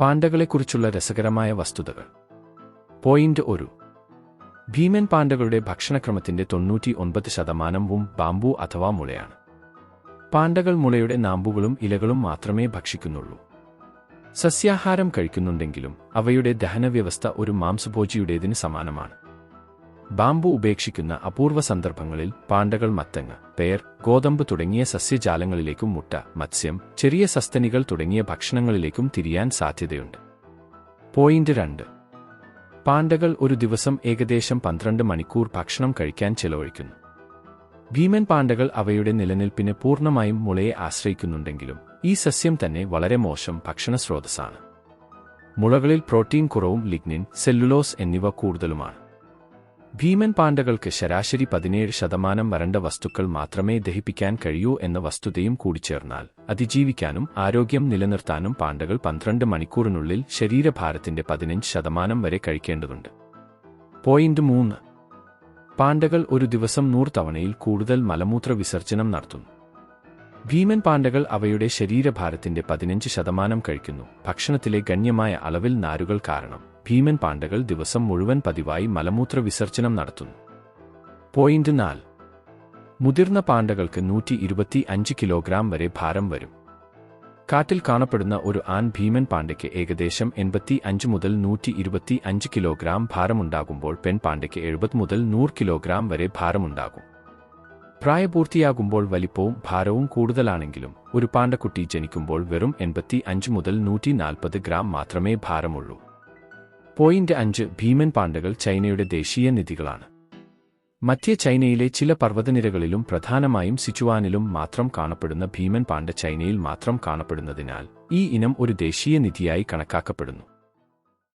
പാണ്ടകളെക്കുറിച്ചുള്ള രസകരമായ വസ്തുതകൾ. പോയിന്റ് ഒരു. ഭീമൻ പാണ്ഡകളുടെ ഭക്ഷണക്രമത്തിന്റെ തൊണ്ണൂറ്റി ഒൻപത് ശതമാനവും ബാംബു അഥവാ മുളയാണ്. പാണ്ഡകൾ മുളയുടെ നാമ്പുകളും ഇലകളും മാത്രമേ ഭക്ഷിക്കുന്നുള്ളൂ. സസ്യാഹാരം കഴിക്കുന്നുണ്ടെങ്കിലും അവയുടെ ദഹനവ്യവസ്ഥ ഒരു മാംസഭോജിയുടേതിന് സമാനമാണ്. ബാംബു ഉപേക്ഷിക്കുന്ന അപൂർവ സന്ദർഭങ്ങളിൽ പാണ്ടകൾ മത്തങ്ങ് പേർ ഗോതമ്പ് തുടങ്ങിയ സസ്യജാലങ്ങളിലേക്കും മുട്ട മത്സ്യം ചെറിയ സസ്തനികൾ തുടങ്ങിയ ഭക്ഷണങ്ങളിലേക്കും തിരിയാൻ സാധ്യതയുണ്ട്. പോയിന്റ് രണ്ട്. പാണ്ടകൾ ഒരു ദിവസം ഏകദേശം പന്ത്രണ്ട് മണിക്കൂർ ഭക്ഷണം കഴിക്കാൻ ചെലവഴിക്കുന്നു. ഭീമൻ പാണ്ടകൾ അവയുടെ നിലനിൽപ്പിന് പൂർണമായും മുളയെ ആശ്രയിക്കുന്നുണ്ടെങ്കിലും ഈ സസ്യം തന്നെ വളരെ മോശം ഭക്ഷണ സ്രോതസ്സാണ് മുളകളിൽ പ്രോട്ടീൻ കുറവും ലിഗ്നിൻ സെല്ലുലോസ് എന്നിവ കൂടുതലുമാണ്. ഭീമൻ പാണ്ഡകൾക്ക് ശരാശരി പതിനേഴ് ശതമാനം വരണ്ട വസ്തുക്കൾ മാത്രമേ ദഹിപ്പിക്കാൻ കഴിയൂ എന്ന വസ്തുതയും കൂടിച്ചേർന്നാൽ അതിജീവിക്കാനും ആരോഗ്യം നിലനിർത്താനും പാണ്ഡകൾ പന്ത്രണ്ട് മണിക്കൂറിനുള്ളിൽ ശരീരഭാരത്തിന്റെ പതിനഞ്ച് ശതമാനം വരെ കഴിക്കേണ്ടതുണ്ട്. പോയിന്റ് മൂന്ന്. പാണ്ഡകൾ ഒരു ദിവസം നൂറ് തവണയിൽ കൂടുതൽ മലമൂത്ര വിസർജനം നടത്തുന്നു. ഭീമൻ പാണ്ഡകൾ അവയുടെ ശരീരഭാരത്തിന്റെ പതിനഞ്ച് ശതമാനം കഴിക്കുന്നു. ഭക്ഷണത്തിലെ ഗണ്യമായ അളവിൽ നാരുകൾ കാരണം ഭീമൻ പാണ്ഡകൾ ദിവസം മുഴുവൻ പതിവായി മലമൂത്ര വിസർജനം നടത്തുന്നു. പോയിന്റ് നാല്. മുതിർന്ന പാണ്ഡകൾക്ക് നൂറ്റി ഇരുപത്തി അഞ്ച് കിലോഗ്രാം വരെ ഭാരം വരും. കാട്ടിൽ കാണപ്പെടുന്ന ഒരു ആൺ ഭീമൻ പാണ്ഡയ്ക്ക് ഏകദേശം എൺപത്തി അഞ്ച് മുതൽ നൂറ്റി ഇരുപത്തി അഞ്ച് കിലോഗ്രാം ഭാരമുണ്ടാകുമ്പോൾ പെൺ പാണ്ഡയ്ക്ക് എഴുപത് മുതൽ നൂറ് കിലോഗ്രാം വരെ ഭാരമുണ്ടാകും. പ്രായപൂർത്തിയാകുമ്പോൾ വലിപ്പവും ഭാരവും കൂടുതലാണെങ്കിലും ഒരു പാണ്ഡക്കുട്ടി ജനിക്കുമ്പോൾ വെറും എൺപത്തി അഞ്ച് മുതൽ നൂറ്റി നാൽപ്പത് ഗ്രാം മാത്രമേ ഭാരമുള്ളൂ. പോയിന്റ് അഞ്ച് ഭീമൻ പാണ്ഡകൾ ചൈനയുടെ ദേശീയ നിധികളാണ്. മധ്യ ചൈനയിലെ ചില പർവതനിരകളിലും പ്രധാനമായും സിച്ചുവാനിലും മാത്രം കാണപ്പെടുന്ന ഭീമൻ പാണ്ഡ ചൈനയിൽ മാത്രം കാണപ്പെടുന്നതിനാൽ ഈ ഇനം ഒരു ദേശീയ നിധിയായി കണക്കാക്കപ്പെടുന്നു.